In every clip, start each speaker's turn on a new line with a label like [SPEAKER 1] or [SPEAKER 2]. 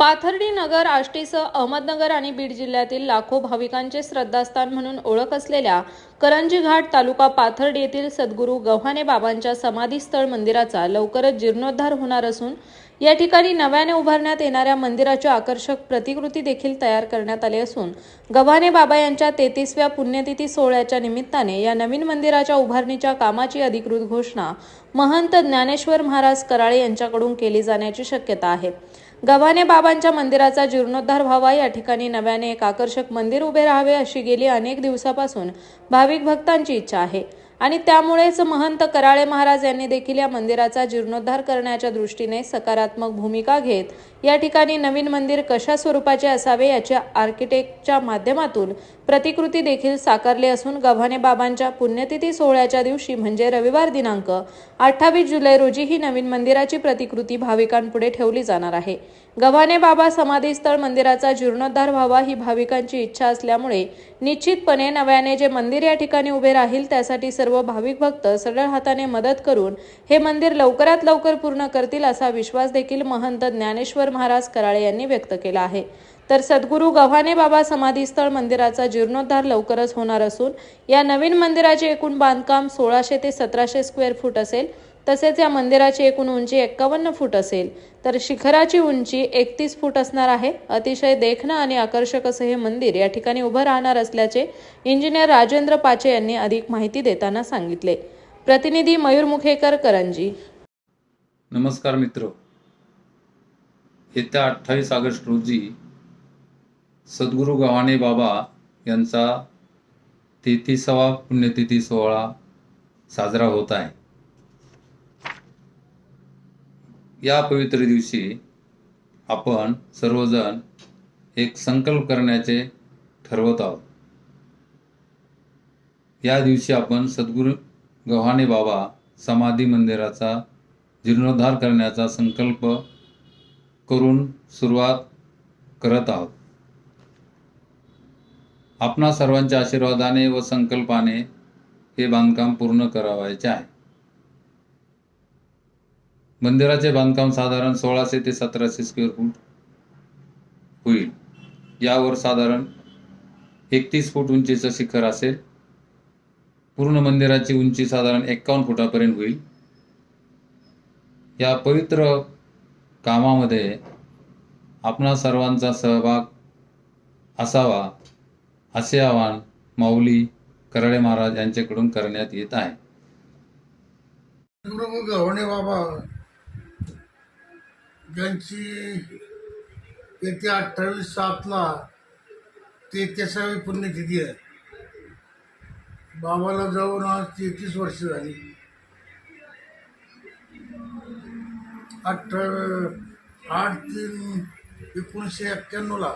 [SPEAKER 1] पाथर्डी नगर आष्टीसह अहमदनगर आणि बीड जिल्ह्यातील लाखो भाविकांचे श्रद्धास्थान म्हणून ओळख असलेल्या करंजी घाट तालुका पाथर्डी येथील सद्गुरू गव्हाणे बाबांच्या समाधीस्थळ मंदिराचा लवकरच जीर्णोद्धार होणार असून या ठिकाणी नव्याने उभारण्यात येणाऱ्या मंदिराची आकर्षक प्रतिकृती देखील तयार करण्यात आली असून गव्हाणे बाबा यांच्या तेहतीसव्या पुण्यतिथी सोहळ्याच्या निमित्ताने या नवीन मंदिराच्या उभारणीच्या कामाची अधिकृत घोषणा महंत ज्ञानेश्वर महाराज कराळे यांच्याकडून केली जाण्याची शक्यता आहे. गव्हाणे बाबांच्या मंदिराचा जीर्णोद्धार व्हावा या ठिकाणी नव्याने एक आकर्षक मंदिर उभे राहावे अशी गेली अनेक दिवसापासून भाविक भक्तांची इच्छा आहे. आणि त्यामुळेच महंत कराळे महाराज यांनी देखील या मंदिराचा जीर्णोद्धार करण्याच्या दृष्टीने सकारात्मक भूमिका घेत या ठिकाणी नवीन मंदिर कशा स्वरूपाचे असावे याच्या आर्किटेक्टच्या माध्यमातून प्रतिकृती देखील साकारले असून गव्हाणे बाबांच्या पुण्यतिथी सोहळ्याच्या दिवशी म्हणजे रविवार दिनांक अठ्ठावीस जुलै रोजी ही नवीन मंदिराची प्रतिकृती भाविकांपुढे ठेवली जाणार आहे. गव्हाणे बाबा समाधीस्थळ मंदिराचा जीर्णोद्धार व्हावा ही भाविकांची इच्छा असल्यामुळे निश्चितपणे नव्याने जे मंदिर या ठिकाणी उभे राहील त्यासाठी सर्व भाविक भक्त सरळ हाताने मदत करून हे मंदिर लवकरात लवकर पूर्ण करतील असा विश्वास देखील महंत ज्ञानेश्वर महाराज कराळे यांनी व्यक्त केला आहे. तर सद्गुरू गव्हाणे बाबा समाधीस्थळ मंदिराचा जीर्णोद्धार लवकरच होणार असून या नवीन मंदिराचे एकूण बांधकाम सोळाशे ते सतराशे स्क्वेअर फूट असेल तसेच या मंदिराची एकूण उंची एक्कावन्न फूट असेल. तर शिखराची उंची एकतीस फूट असणार आहे. अतिशय देखणं आणि आकर्षक असं हे मंदिर या ठिकाणी उभं राहणार असल्याचे इंजिनियर राजेंद्र पाचे यांनी अधिक माहिती देताना सांगितले. प्रतिनिधी मयूर मुखेकर करंजी.
[SPEAKER 2] नमस्कार मित्र. येत्या अठ्ठावीस ऑगस्ट रोजी सद्गुरू गव्हाणे बाबा यांचा तेहतीसावा पुण्यतिथी सोहळा साजरा होत आहे. या पवित्र दिवशी आपण सर्वजण एक संकल्प करण्याचे ठरवत आहोत. या दिवशी आपण सद्गुरू गव्हाणे बाबा समाधी मंदिराचा जीर्णोद्धार करण्याचा संकल्प करून सुरुवात करत आहोत. आपणा सर्वांच्या आशीर्वादाने व संकल्पाने हे बांधकाम पूर्ण करावायचे आहे. मंदिराचे बांधकाम साधारण सोळाशे ते सतराशे स्क्वेअर फूट होईल. यावर साधारण एकतीस फूट उंचीचं शिखर असेल. पूर्ण मंदिराची उंची साधारण एक्कावन्न फुटापर्यंत होईल. या पवित्र कामामध्ये आपणा सर्वांचा सहभाग असावा. असे आवाहन माऊली कराडे महाराज यांच्याकडून करण्यात येत आहे.
[SPEAKER 3] गव्हाणे बाबा ज्यांची येत्या अठ्ठावीस सातला तेहतीसावी पुण्यतिथी आहे. बाबाला जाऊन आज तेहतीस वर्ष झाली. अठरा आठ तीन एकोणीसशे एक्क्याण्णवला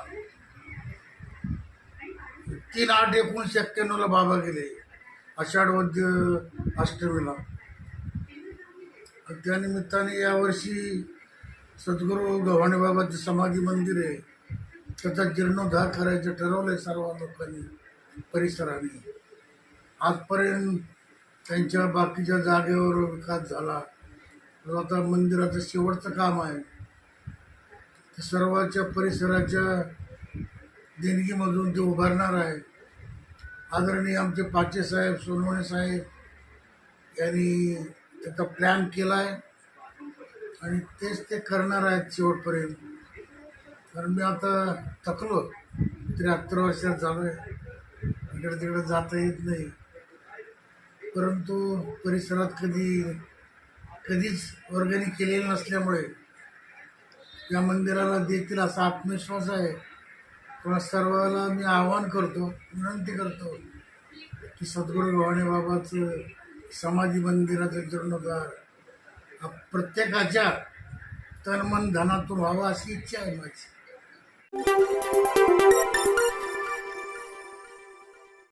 [SPEAKER 3] तीन आठ एकोणीसशे एक्क्याण्णवला बाबा गेले. आषाढ वद्य अष्टमीला त्यानिमित्ताने यावर्षी सद्गुरू गव्हाणे बाबाचे समाधी मंदिर आहे. त्याचा जीर्णोद्धार करायचं ठरवलं आहे सर्व लोकांनी परिसराने. आजपर्यंत त्यांच्या बाकीच्या जागेवर विकास झाला. आता मंदिराचं शेवटचं काम आहे. सर्वाच्या परिसराच्या देणगीमधून ते उभारणार आहे. आदरणीय आमचे पाचे साहेब सोनवणे साहेब यांनी त्याचा प्लॅन केला आहे आणि तेच ते करणार आहेत शेवटपर्यंत. कारण मी आता थकलो त्र्याहत्तर वर्षात झालो आहे इकडे तिकडे जाता येत नाही. परंतु परिसरात कधी कधीच वर्गणी केलेली नसल्यामुळे या मंदिराला देतील असा आत्मविश्वास आहे. पण सर्वाला मी आवाहन करतो विनंती करतो की सद्गुरू भवाने बाबाचं समाधी मंदिराचं जीर्णोद्धार हा प्रत्येकाच्या तन मन धनातून व्हावा अशी इच्छा आहे माझी.